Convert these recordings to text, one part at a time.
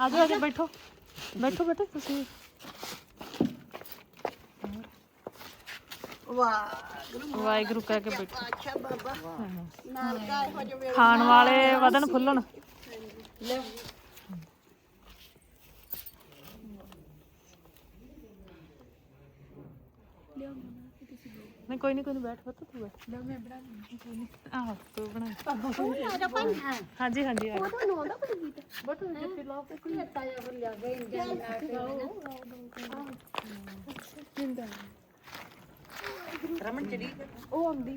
ਆ ਜਾਓ ਆ ਜਾਓ ਬੈਠੋ। ਬੈਠੋ ਬੈਠੋ ਤੁਸੀਂ। ਵਾਹਿਗੁਰੂ ਕਹਿ ਕੇ ਬੈਠੋ। ਅੱਛਾ ਬਾਬਾ ਨਾਨਕਾ ਇਹੋ ਜਿਹੇ ਵੇਲੇ ਖਾਣ ਵਾਲੇ ਵਧਣ ਫੁੱਲਣ। ਨਹੀਂ ਕੋਈ ਨਹੀਂ ਕੋਈ ਨਹੀਂ ਬੈਠ ਪੁੱਤ ਤੂੰ ਬੈਠ। ਲੈ ਮੈਂ ਬਣਾ ਆਹ ਤੂੰ ਬਣਾ। ਆ ਹਾਂਜੀ ਹਾਂਜੀ ਆ ਜਾਓ। ਤੁਹਾਨੂੰ ਆਉਂਦਾ ਕੋਈ ਗੀਤ ਬਟੂ ਜਿੱਥੇ ਲਾਓ ਤੇ ਕੋਈ ਅੱਤਾ ਜਾ ਬੋਲਿਆ ਗਏ ਇੰਜਨ ਆ ਕੇ ਰਮਨ ਚੜੀ ਉਹ ਆਉਂਦੀ।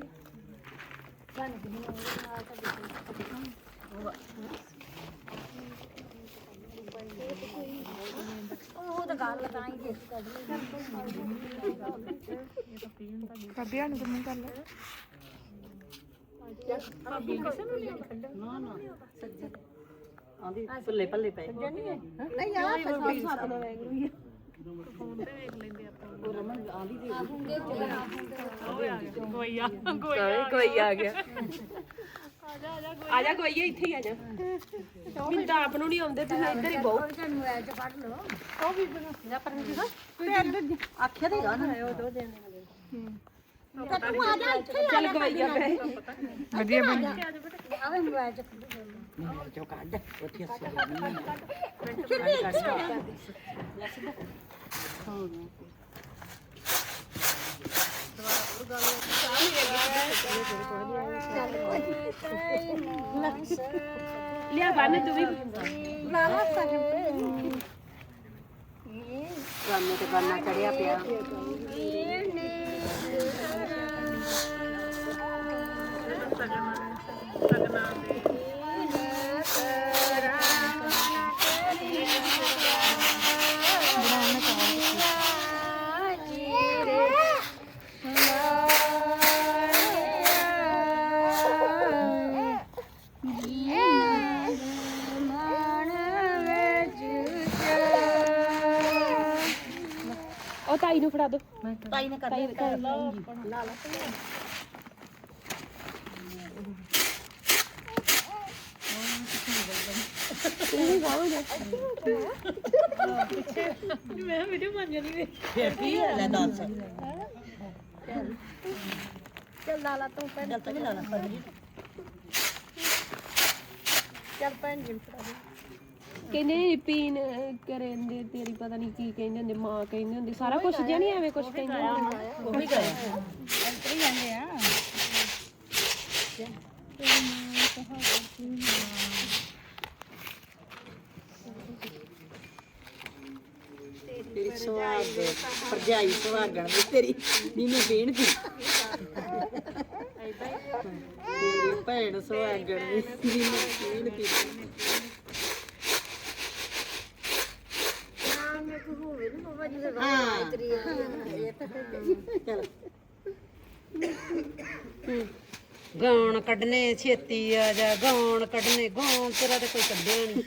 ਸਾਨੂੰ ਕਿਹਨੂੰ ਆਉਂਦਾ ਤਾਂ ਉਹ ਤਾਂ ਗੱਲ ਤਾਂ ਹੀ ਤੈਨੂੰ ਕਰ ਲੈ। ਨਾ ਨਾ ਸੱਜੇ ਆਂਦੀ ਭੁੱਲੇ ਭੱਲੇ ਪਏ। ਨਹੀਂ ਆ ਸੱਚ ਸੱਤ ਲੋ ਵੈਗਰੂ ਹੀ ਉਹ ਰਮਨ ਆਂਦੀ ਦੀ ਕੋਈ ਆ ਕੋਈ ਕੋਈ ਆ ਗਿਆ। ਆ ਜਾ ਕੋਈ ਇੱਥੇ ਹੀ ਆ ਜਾ ਮੈਨੂੰ ਤਾਂ ਆਪ ਨੂੰ ਨਹੀਂ ਆਉਂਦੇ ਤੁਸੀਂ ਇੱਧਰ ਹੀ ਬਹੁ। ਉਹ ਵੀ ਜਾਂ ਪਰ ਨਹੀਂ ਆਖਿਆ ਤੇ ਗਾਣਾ ਉਹ ਦੋ ਦਿਨ ਤਾਂ ਤੂੰ ਆ ਜਾ ਇੱਥੇ ਚੱਲ ਗਵਈਆ ਪਏ ਵਧੀਆ ਬਣ ਆਵੇ ਮੋਬਾਈਲ ਚ ਚੋ ਕੱਢ ਉੱਥੇ ਲਿਆ ਬੰਨ ਤੂੰ ਵੀ। ਲਾ ਲਾ ਸਕਦੇ ਰਾਮੇ ਤੇ ਬੰਨਾ ਚੜਿਆ ਪਿਆ। ਉਹ ਤਾਈ ਨੂੰ ਫੜਾ ਦੋ। ਤਾਈ ਨੇ ਕਰ ਲਾ ਲਾ ਮੈਂ ਵੀਡੀਓ ਬਣ ਜਾਣੀ ਵੇ। ਫਿਰ ਕੀ ਲੈ ਦੱਸ ਚੱਲ ਲਾ ਲਾ ਤੂੰ ਭੈਣ ਚੱਲ ਤਾਂ ਲਾ ਲਾ। ਚੱਲ ਭੈਣ ਜੀ ਨੂੰ ਫੜਾ ਦੇ ਕਹਿੰਦੇ ਪੀਣ ਕਰੇਂਦੇ ਤੇਰੀ ਪਤਾ ਨਹੀਂ ਕੀ ਕਹਿੰਦੇ ਹੁੰਦੇ ਮਾਂ ਕਹਿੰਦੇ ਹੁੰਦੇ ਸਾਰਾ ਕੁਝ ਜਿਹਾ ਨਹੀਂ ਐਵੇਂ ਕੁਝ ਕਹਿੰਦੇ ਹੁੰਦੇ। ਉਹ ਵੀ ਗਏ ਤੇਰੀ ਸੁਹਾਗ ਭਰਜਾਈ ਸੁਹਾਗਣ ਦੀ ਤੇਰੀ ਨੀ ਮੈਂ ਬੇਣ ਦੀ ਤੇਰੀ ਭੈਣ ਦੀ ਦੀ ਗਾਉਣ ਕੱਢਨੇ ਛੇਤੀ ਆ ਜਾ ਗਾਉਣ ਕੱਢਨੇ ਗਾਉਣ ਤੇਰਾ ਤੇ ਕੋਈ ਕੱਢਿਆ ਨਹੀਂ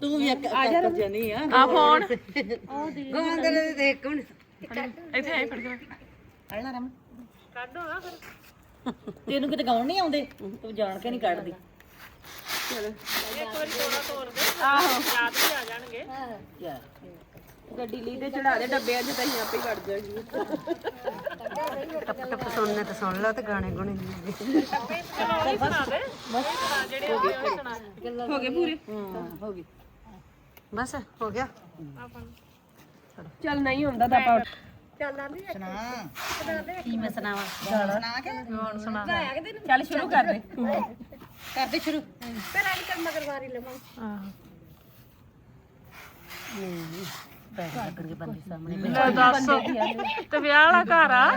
ਤੂੰ ਵੀ ਇੱਕ ਆ ਜਾ ਜਣੀ ਆ। ਆ ਫੋਨ। ਗਾਉਣ ਤੇਰੇ ਤੇ ਦੇਖ ਹੁਣ ਇੱਥੇ ਆਈ ਫੜ ਕੇ ਅੜਨਾ ਰਮ ਕੱਢੋ ਨਾ ਫਿਰ। ਤੈਨੂੰ ਕਿਤੇ ਗਾਉਣ ਨਹੀਂ ਆਉਂਦੇ? ਤੂੰ ਜਾਣ ਕੇ ਨਹੀਂ ਕੱਢਦੀ। ਇੱਕ ਵਾਰੀ ਤੋੜਾ ਤੋੜ ਦੇ। ਆਹੋ। ਯਾਦ ਵੀ ਆ ਜਾਣਗੇ। ਯਾਰ। ਗੱਡੀ ਲਈ ਤੇ ਚੜਾ ਦੇ ਡੱਬਿਆਂ 'ਚ ਤਾਂ ਅਸੀਂ ਆਪੇ ਕੱਢ ਜਾਈਏ ਟੱਪ ਟੱਪ ਸੁਣਨੇ ਤੇ ਸੁਣ ਲਓ ਤੇ ਗਾਣੇ ਗੁਣੇ ਚਲੋ ਉਹ ਵੀ ਸੁਣਾ ਦੇ। ਬਸ। ਜਿਹੜੇ ਆ ਗਏ ਉਹ ਸੁਣਾ ਹੋ ਗਏ ਪੂਰੇ? ਹਾਂ ਹੋ ਗਈ ਬਸ ਹੋ ਗਿਆ। ਚੱਲ ਨਹੀਂ ਹੁੰਦਾ ਤਾਂ ਆਪਾਂ ਸੁਣਾ। ਕੀ ਮੈਂ ਸੁਣਾਵਾਂ? ਗਾਣਾ ਸੁਣਾ ਕੇ। ਹੁਣ ਸੁਣਾ। ਚੱਲ ਸ਼ੁਰੂ ਕਰ ਦੇ। ਕਰਦੇ ਸ਼ੁਰੂ। ਫਿਰ ਆਈ ਕਰ ਮਗਰਵਾਰੀ ਲਵਾਂ। ਆਹੋ। ਪੈਸੇ ਲੱਗਣਗੇ ਬੰਦੇ ਸਾਹਮਣੇ। ਲੈ ਦੱਸ। ਤੇ ਵਿਆਹ ਵਾਲਾ ਘਰ ਆ?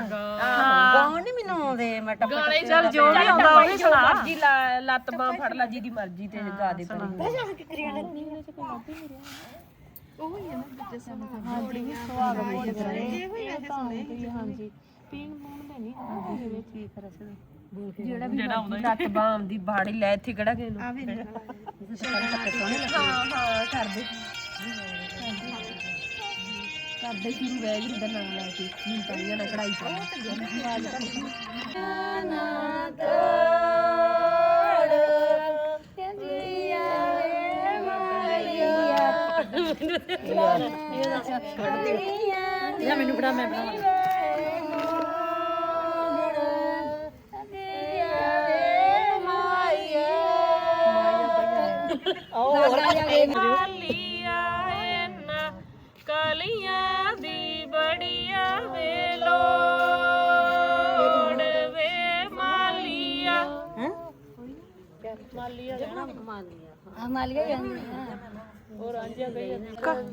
ਗਾਉਣ ਨਹੀਂ ਮੈਨੂੰ ਆਉਂਦੇ ਮੈਂ ਟੱਪ ਟੱਪ ਚੱਲ ਜੋ ਵੀ ਆਉਂਦਾ ਉਹ ਵੀ ਸੁਣਾ। ਮਰਜ਼ੀ ਲਾ- ਲੱਤ ਬਾਂਹ ਫੜ ਲਾ ਜਿਹਦੀ ਮਰਜ਼ੀ ਤੇ ਗਾ ਦੇ ਪਰੀ ਹਾਂਜੀ ਪੀਣ ਮੂਣ ਦੇ ਨਹੀਂ ਆਉਂਦੀ ਇਹਦੇ ਕੀ ਕਰ ਸਕਦੇ ਜਿਹੜਾ ਵੀ ਲੱਤ ਬਾਂਹ ਦੀ ਬਾੜੀ ਲੈ ਇੱਥੇ ਕਿਹੜਾ ਗਏ ਨੂੰ ਹਾਂ ਹਾਂ ਕਰ ਦੇ। ਕਰਦੇ ਸ਼ੁਰੂ ਵੈਗਰੂ ਦਾ ਨਾਮ ਲੈ ਕੇ। ਨਹੀਂ ਤਾਂ ਇਹਨਾਂ ਕੜਾਈ ਪਾ ਜਾਂ ਮੈਨੂੰ ਬੜਾ ਮੈਂ ਬਣਾਵਾਂ। ਕਾਲੀਆਂ ਇਹਨਾਂ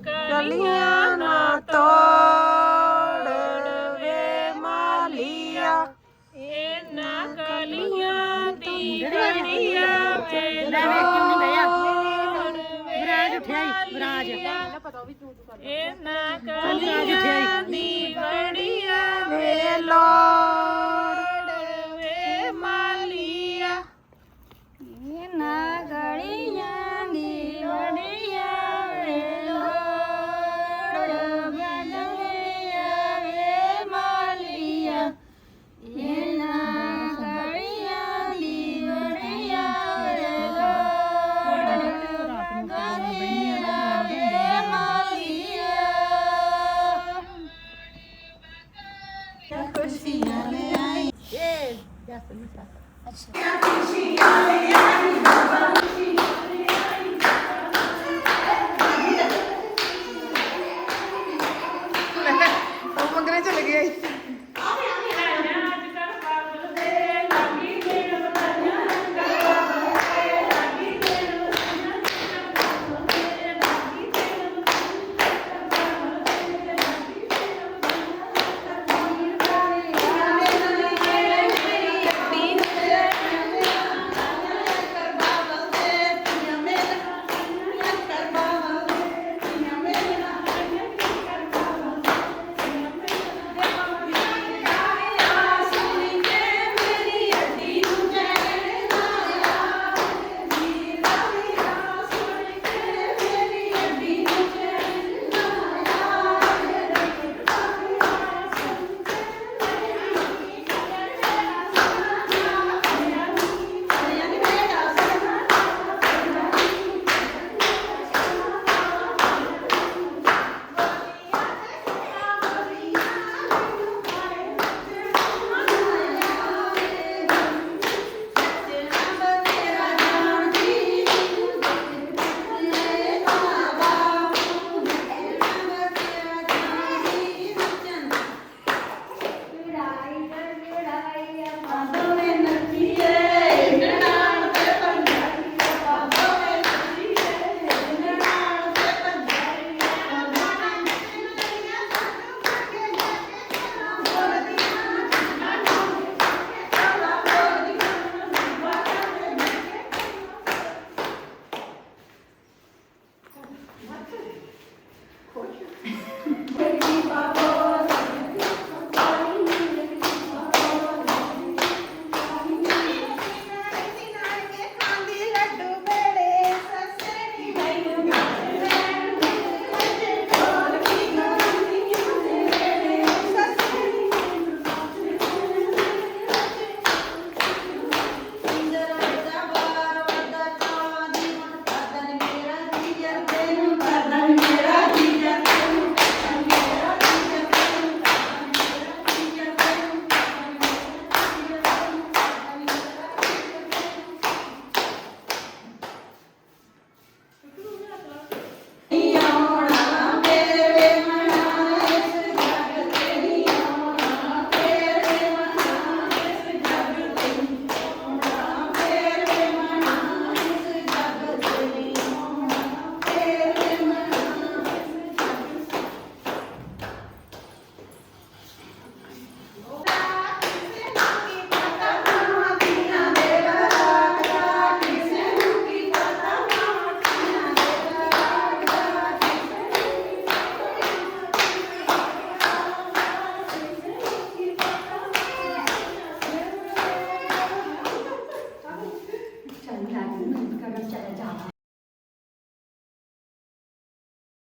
ਕਾਲੀਆਂ ਨਾ ਤੋੜ ਵੇ ਮਾਲੀਆ ਇਹਨਾਂ ਕਾਲੀਆਂ ਦੀ ਬੜੀਆ ਵੇ ਲੈ ਉੱਠਿਆ ਈ ਬਰਾਜ ਇਹਨਾਂ ਕਾਲੀਆਂ ਦੀ ਬੜੀਆ ਵੇ ਲੋੜ। Aç.